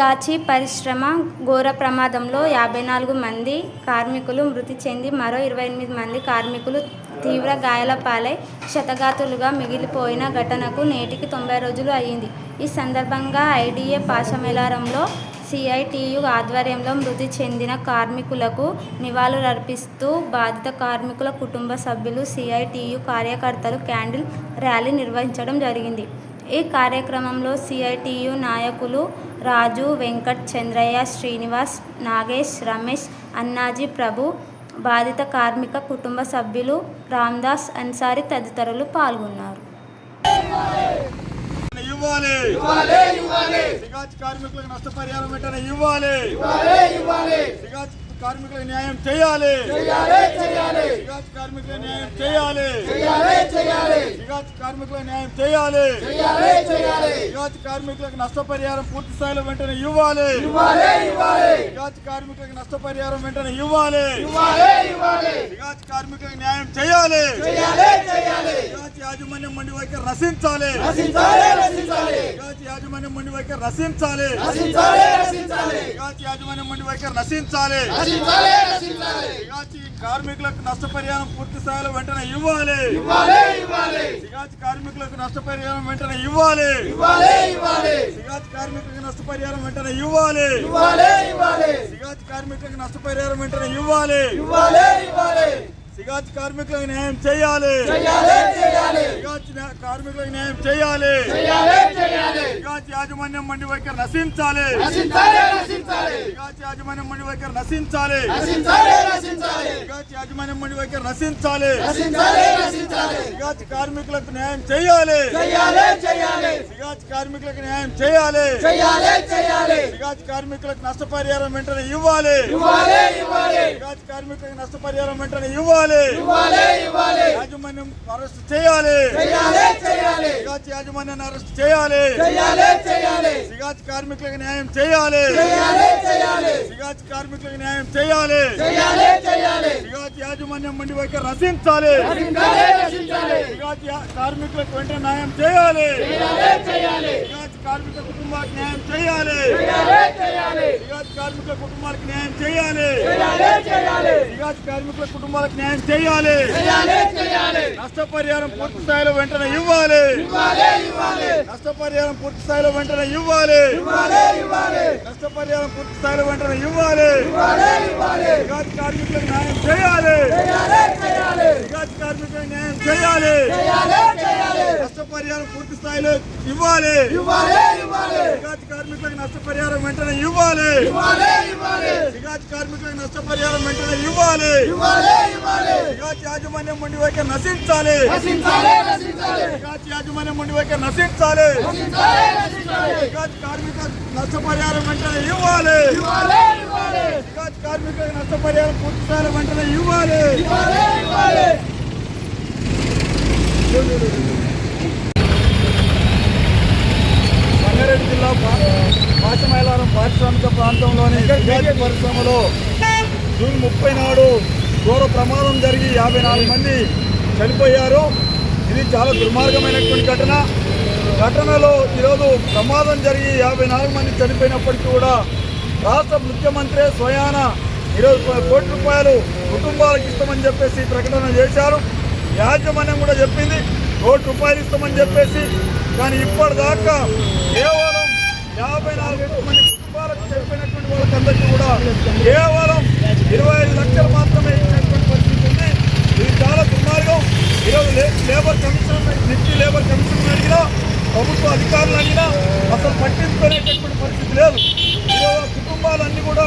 గాచి పరిశ్రమ ఘోర ప్రమాదంలో యాభై నాలుగు మంది కార్మికులు మృతి చెంది మరో ఇరవై ఎనిమిది మంది కార్మికులు తీవ్ర గాయాల పాలై క్షతగాతులుగా మిగిలిపోయిన ఘటనకు నేటికి తొంభై రోజులు అయ్యింది. ఈ సందర్భంగా ఐడిఏ పాషమేలారంలో సిఐటియు ఆధ్వర్యంలో మృతి చెందిన కార్మికులకు నివాళులర్పిస్తూ బాధిత కార్మికుల కుటుంబ సభ్యులు సిఐటియు కార్యకర్తలు క్యాండిల్ ర్యాలీ నిర్వహించడం జరిగింది. ఈ కార్యక్రమంలో సిఐటియు నాయకులు రాజు వెంకట్ చంద్రయ్య శ్రీనివాస్ నాగేష్ రమేష్ అన్నాజీ ప్రభు బాధిత కార్మిక కుటుంబ సభ్యులు రామ్దాస్ అన్సారీ తదితరులు పాల్గొన్నారు. ఇవ్వాలి. కార్మికులకు నష్టపరిహారం వెంటనే ఇవ్వాలి. సిగాజ్ కార్మికులకు న్యాయం చేయాలి. సిగాజ్ కార్మికులకు న్యాయం చేయాలి. సిగాజ్ కార్మికులకు న్యాయం చేయాలి. కార్మికులకు నష్టపరిహారం పూర్తి స్థాయిలో వెంటనే ఇవ్వాలి. సిగాజ్ కార్మికులకు నష్టపరిహారం వెంటనే ఇవ్వాలి. కార్మికులకు న్యాయం చేయాలి. యాజమాన్యం మండి వైఖరి రసించాలి. యాజమాన్యం మండి వైఖరి రసించాలి. యాజమాన్యం మండి వైఖరి సిగాజ్ కార్మికులకు నష్టపరిహారం పూర్తి స్థాయిలో వెంటనే ఇవ్వాలి. సిగాజ్ కార్మికులకు నష్టపరిహారం వెంటనే ఇవ్వాలి. సిగాజ్ కార్మికులకు నష్టపరిహారం వెంటనే ఇవ్వాలి. సిగాజ్ కార్మికులకు నష్టపరిహారం వెంటనే ఇవ్వాలి. సిగాజ్ కార్మికులకు న్యాయం చేయాలి. న్యా- కార్మికులకు న్యాయం చేయాలి. సిగాజ్ యాజమాన్యం మండి వైఖరి నశించాలి. సిగాజ్ యాజమాన్యం మండి వైఖరి నశించాలి. సిగాజ్ యాజమాన్యం మండి వైఖరి నశించాలి. సిగాజ్ కార్మికులకు న్యాయం చేయాలి. సిగాజ్ కార్మికులకు న్యాయం చేయాలి. సిగాజ్ కార్మికులకు నష్టపరిహారం వెంటనే ఇవ్వాలి. సిగాజ్ కార్మికులకు నష్టపరిహారం వెంటనే ఇవ్వాలి. యాజమాన్యం అరెస్ట్ చేయాలి. యాజమాన్యాన్ని అరెస్ట్ చేయాలి. సిగాజ్ కార్మికులకు న్యాయం చేయాలి. సిగాజ్ కార్మికులకు న్యాయం చేయాలి. సిగాజ్ యాజమాన్యం మండి వైఖరి రచించాలి. సిగాజ్ యా- కార్మికులకు వెంటనే న్యాయం చేయాలి. సిగాజ్ కార్మిక కుటుంబాలకు న్యాయం చేయాలి. సిగాజ్ కార్మికుల కుటుంబాలకు న్యాయం చేయాలి. సిగాజ్ కార్మికుల కుటుంబాలకు న్యాయం చేయాలి. నష్టపరిహారం పూర్తి స్థాయిలో వెంటనే ఇవ్వాలి. నష్టపరిహారం పూర్తి స్థాయిలో వెంటనే ఇవ్వాలి. నష్టపరిహారం పూర్తి స్థాయిలో వెంటనే ఇవ్వాలి. సిగాజ్ కార్మికులకు న్యాయం చేయాలి. సిగాజ్ కార్మికులకు న్యాయం చేయాలి. నష్టపరిహారం పూర్తి స్థాయిలో ఇవ్వాలి. సిగాజ్ కార్మికులకు నష్టపరిహారం వెంటనే ఇవ్వాలి. సిగాజ్ కార్మికులకు నష్టపరిహారం వెంటనే ఇవ్వాలి. సిగాజ్ యాజమాన్యం మండి వైఖరి నశించాలి. సిగాజ్ యాజమాన్యం వైఖరి నశించాలి. కార్మిక నష్టపరిహారం వెంటనే ఇవ్వాలి. సిగాజ్ కార్మికులకు నష్టపరిహారం పూర్తి స్థాయిలో వెంటనే ఇవ్వాలి. సంగారెడ్డి జిల్లా పాచమైలారం పారిశ్రామిక ప్రాంతంలోని సిగాజ్ పరిశ్రమలో జూన్ ముప్పై నాడు ఘోర ప్రమాదం జరిగి యాభై నాలుగు మంది చనిపోయారు. ఇది చాలా దుర్మార్గమైనటువంటి ఘటన. ఘటనలో ఈరోజు ప్రమాదం జరిగి యాభై నాలుగు మంది చనిపోయినప్పటికీ కూడా రాష్ట్ర ముఖ్యమంత్రి స్వయాన ఈరోజు కోటి రూపాయలు కుటుంబాలకు ఇస్తామని చెప్పేసి ప్రకటన చేశారు. యాజమాన్యం కూడా చెప్పింది కోటి రూపాయలు ఇస్తామని చెప్పేసి. కానీ ఇప్పటిదాకా కేవలం యాభై నాలుగు మంది కుటుంబాలకు చెప్పినటువంటి వాళ్ళకందరికీ కూడా కేవలం ఇరవై ఐదు లక్షలు మాత్రమే ఇచ్చినటువంటి పరిస్థితి ఉంది ఇది చాలా దుర్మార్గం ఈరోజు లే- లేబర్ కమిషన్ నిఫ్టీ లేబర్ కమిషన్ అడిగినా ప్రభుత్వ అధికారులు అడిగినా అసలు పట్టించుకునేటటువంటి పరిస్థితి లేదు. కుటుంబాలన్నీ కూడా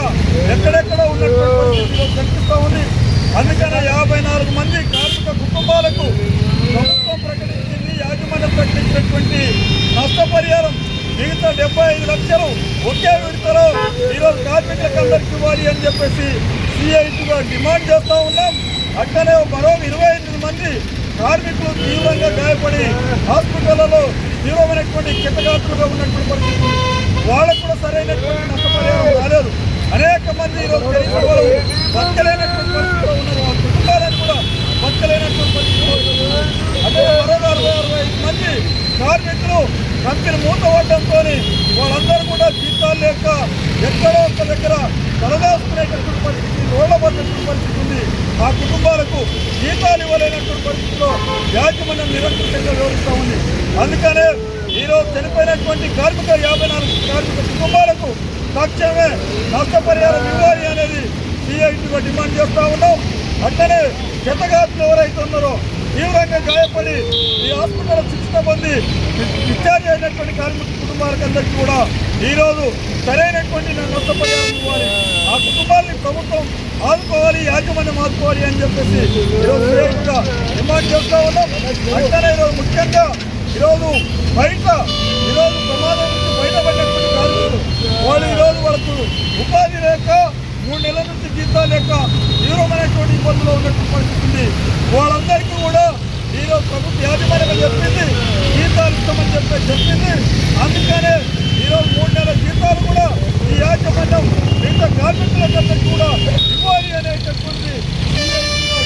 ఎక్కడెక్కడ ఉన్నటువంటి కనిపిస్తూ ఉంది. అందుకనే యాభై నాలుగు మంది కార్మిక కుటుంబాలకు ప్రభుత్వం ప్రకటించింది యాజమాన్యం ప్రకటించినటువంటి నష్టపరిహారం మిగతా డెబ్బై ఐదు లక్షలు ఒకే విడతలో ఈరోజు కార్మికులకు అందరికి ఇవ్వాలి అని చెప్పేసి సిఐటిగా డిమాండ్ చేస్తూ ఉన్నాం. అట్లనే మరో ఇరవై ఎనిమిది మంది కార్మికులు తీవ్రంగా గాయపడి హాస్పిటళ్ళలో తీవ్రమైనటువంటి కితగాత్రులుగా ఉన్నటువంటి పరిస్థితి. వాళ్ళకు కూడా సరైనటువంటి నష్టపరిహారం రాలేదు. అనేక మంది ఈరోజు తెలిసిన వాళ్ళు బతకలేనటువంటి పరిస్థితిలో ఉన్నారు. వాళ్ళ కుటుంబాలను కూడా బతకలేనటువంటి పరిస్థితిలో ఉన్నారు. అంటే మరో అరవై అరవై ఐదు మంది కార్మికులు కంపెనీ మూత పడడంతో వాళ్ళందరూ కూడా జీతాలు లేక ఎక్కడో ఒక్క దగ్గర తలదాచుకునేటటువంటి పరిస్థితి రోడ్లబడినటువంటి పరిస్థితి ఉంది. ఆ కుటుంబాలకు జీతాలు ఇవ్వలేనటువంటి పరిస్థితిలో యాజమాన్యం నిరంతరంగా వివరిస్తూ ఉంది. అందుకనే ఈరోజు చనిపోయినటువంటి కార్మిక యాభై నాలుగు కార్మిక కుటుంబాలకు తక్షణమే నష్టపరిహారం ఇవ్వాలి అనేది సిఐటిగా డిమాండ్ చేస్తూ ఉన్నాం. అట్లనే చెత్తగాతులు ఎవరైతే ఉన్నారో తీవ్రంగా గాయపడి ఈ హాస్పిటల్ శిక్షణ పొంది డిశ్చార్జ్ అయినటువంటి కార్మిక కుటుంబాలకందరికీ కూడా ఈరోజు సరైనటువంటి నష్టపరిహారం ఇవ్వాలి. ఆ కుటుంబాన్ని ప్రభుత్వం ఆదుకోవాలి యాజమాన్యం ఆదుకోవాలి అని చెప్పేసి ఈరోజు డిమాండ్ చేస్తూ ఉన్నాం. అట్లనే ఈరోజు ముఖ్యంగా ఈరోజు బయట ఈరోజు ప్రమాదం నుంచి బయటపడినటువంటి కార్మికులు వాళ్ళు ఈరోజు వాళ్ళకు ఉపాధి లేక మూడు నెలల నుంచి జీతాలు లేక తీవ్రమైనటువంటి ఇబ్బందులు ఉన్నటువంటి పరిస్థితి ఉంది. వాళ్ళందరికీ కూడా ఈరోజు ప్రభుత్వ యాజమాన్యం చెప్పింది జీతాలు ఇస్తామని చెప్పి చెప్పింది. అందుకనే ఈరోజు మూడు నెలల జీతాలు కూడా ఈ యాజమాన్యం మిగతా కార్మికులందరికీ కూడా ఇవ్వాలి అనేటటువంటి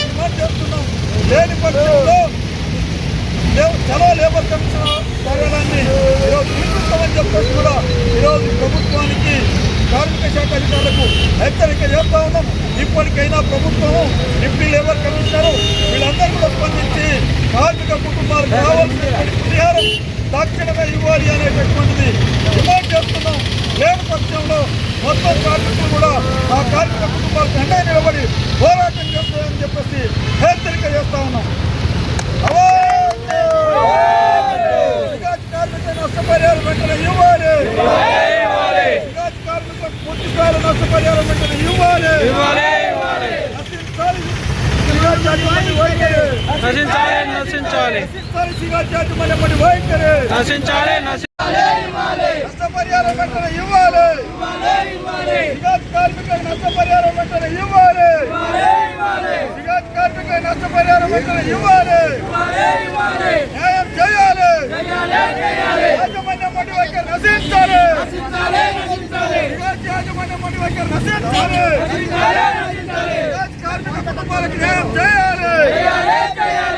డిమాండ్ చేస్తున్నాం. లేని పక్షంలో లేవ- చలో లేబర్ కమిషన్ కార్యాలయాన్ని ఈరోజు తీసుకుంటామని చెప్పేసి కూడా ఈరోజు ప్రభుత్వానికి కార్మిక శాఖ అధికారులకు హెచ్చరిక చేస్తా ఉన్నాం. ఇప్పటికైనా ప్రభుత్వము డిప్యూటీ లేబర్ కమిషనరు వీళ్ళందరూ కూడా స్పందించి కార్మిక కుటుంబాలకు పరిహారం తక్షణమే ఇవ్వాలి అనేటటువంటిది డిమాండ్ చేస్తున్నాం లేని పక్షంలో మొత్తం కార్మికులు కూడా ఆ కార్మిక కుటుంబాలకు అండగా నిలబడి పోరాటం చేస్తామని చెప్పేసి హెచ్చరిక చేస్తా ఉన్నాం కార్మిక నష్టపరిహారం వెంటనే ఇవ్వాలి కార్మికులకు పూర్తి స్థాయిలో నష్టపరిహారం వెంటనే ఇవ్వాలి నశించాలి నశించాలి నశించాలి. నశించాలి నష్టపరిహారం వెంటనే ఇవ్వాలి కార్మికులకు నష్టపరిహారం వెంటనే ఇవ్వాలి సిగాజ్ కార్మికులకు నష్టపరిహారం వెంటనే ఇవ్వాలి న్యాయం చేయాలి యాజమాన్యం మొండి వైఖరి నశించాలి. సిగాజ్ యాజమాన్యం మొండి వైఖరి నశించాలి. కార్మిక కుటుంబాలకు న్యాయం చేయాలి నష్టపరిహారం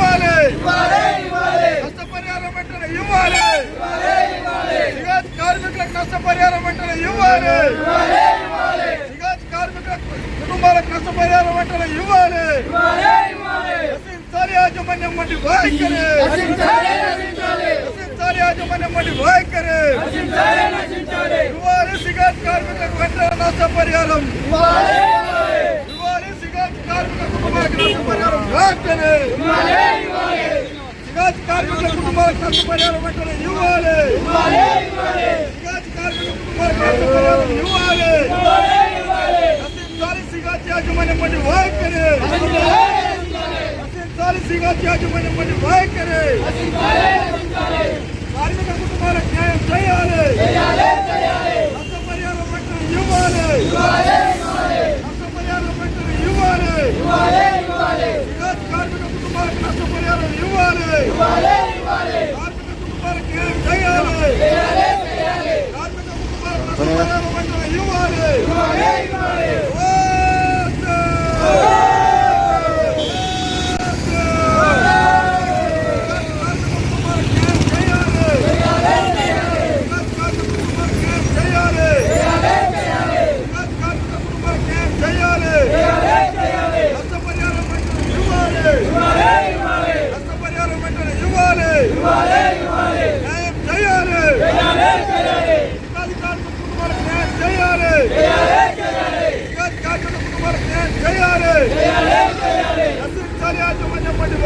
ఇవ్వాలి. నష్టపరిహారం వెంటనే ఇవ్వాలి. సిగాజ్ కార్మికులకు నష్టపరిహారం వెంటనే ఇవ్వాలి. సిగాజ్ కార్మికుల కుటుంబాలకు నష్టపరిహారం వెంటనే ఇవ్వాలి. యాజమాన్యం వంటి వైఖరి యాజమాన్యం వంటి వైఖరి ఇవ్వాలి సిగాజ్ కార్మికులకు వెంటనే నష్టపరిహారం. ఇవ్వాలి. కార్మిక కుటుంబాలకు నష్టపరిహారం వెంటనే సిగాజ్ కార్మికుల కుటుంబాలకు నష్టపరిహారం వెంటనే ఇవ్వాలి సిగాజ్ కార్మిక కుటుంబాలకు నష్టపరిహారం ఇవ్వాలి నశించాలి సిగాజ్ యాజమాన్యం వంటి వైఖరి నశించాలి సిగాజ్ యాజమాన్యం వంటి వైఖరి కార్మిక కుటుంబాలకు న్యాయం చేయాలి. నష్టపరిహారం వెంటనే ఇవ్వాలి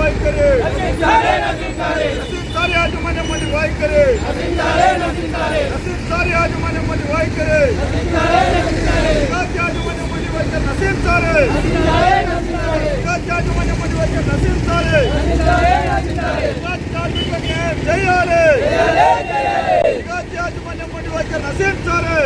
వైఖరి నశించాలి యాజమాన్యం మంది వైఖరి నశించాలి యాజమాన్యం మంది వైఖరి యాజమాన్యం మంది వైఖరి నశించాలి. యాజమాన్యం మంది వైఖరి నశించాలి. కార్మిక న్యాయం చేయాలి యాజమాన్యం మంది వైఖరి నశించాలి.